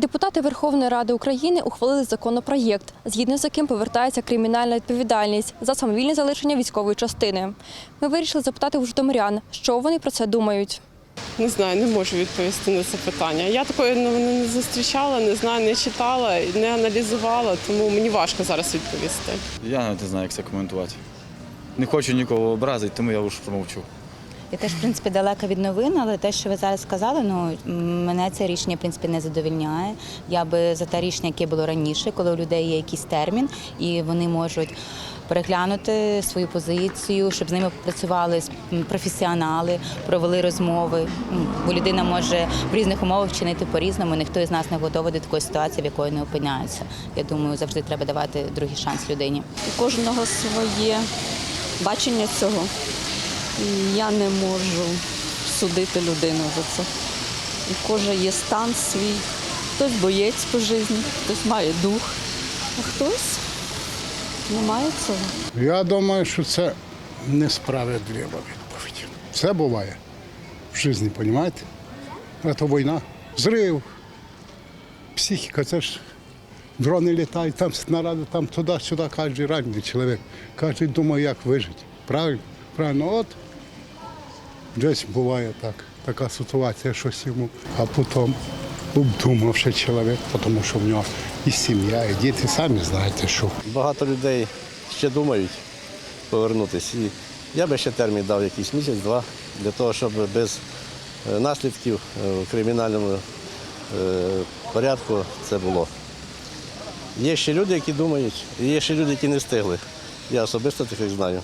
Депутати Верховної Ради України ухвалили законопроєкт, згідно з яким повертається кримінальна відповідальність за самовільне залишення військової частини. Ми вирішили запитати у житомирян, що вони про це думають. Не знаю, не можу відповісти на це питання. Я такої новини не зустрічала, не знаю, не читала, не аналізувала, тому мені важко зараз відповісти. Я навіть не знаю, як це коментувати. Не хочу нікого образити, тому я вже промовчу. Я теж, в принципі, далека від новин, але те, що ви зараз сказали, ну мене це рішення в принципі не задовільняє. Я би за те рішення, яке було раніше, коли у людей є якийсь термін, і вони можуть переглянути свою позицію, щоб з ними працювали професіонали, провели розмови. Бо людина може в різних умовах вчинити по-різному. Ніхто із нас не готовий до такої ситуації, в якої не опиняється. Я думаю, завжди треба давати другий шанс людині. у кожного своє бачення цього. І я не можу судити людину за це. У кожного є стан свій. Хтось боєць по житті, хтось має дух, а хтось не має цього. Я думаю, що це несправедлива відповідь. Все буває в житті, розумієте? Це війна, зрив, психіка, це ж дрони літають, там снаряди, там туди-сюди, кожен ранений чоловік. Кожен думає, як вижити. Правильно? Правильно, от десь буває так, така ситуація, щось йому, а потім обдумавши чоловік, тому що в нього і сім'я, і діти, самі знаєте, що. Багато людей ще думають повернутися. І я би ще термін дав якийсь місяць-два для того, щоб без е, наслідків е, в кримінальному е, порядку це було. Є ще люди, які думають, і є ще люди, які не встигли. Я особисто таких знаю.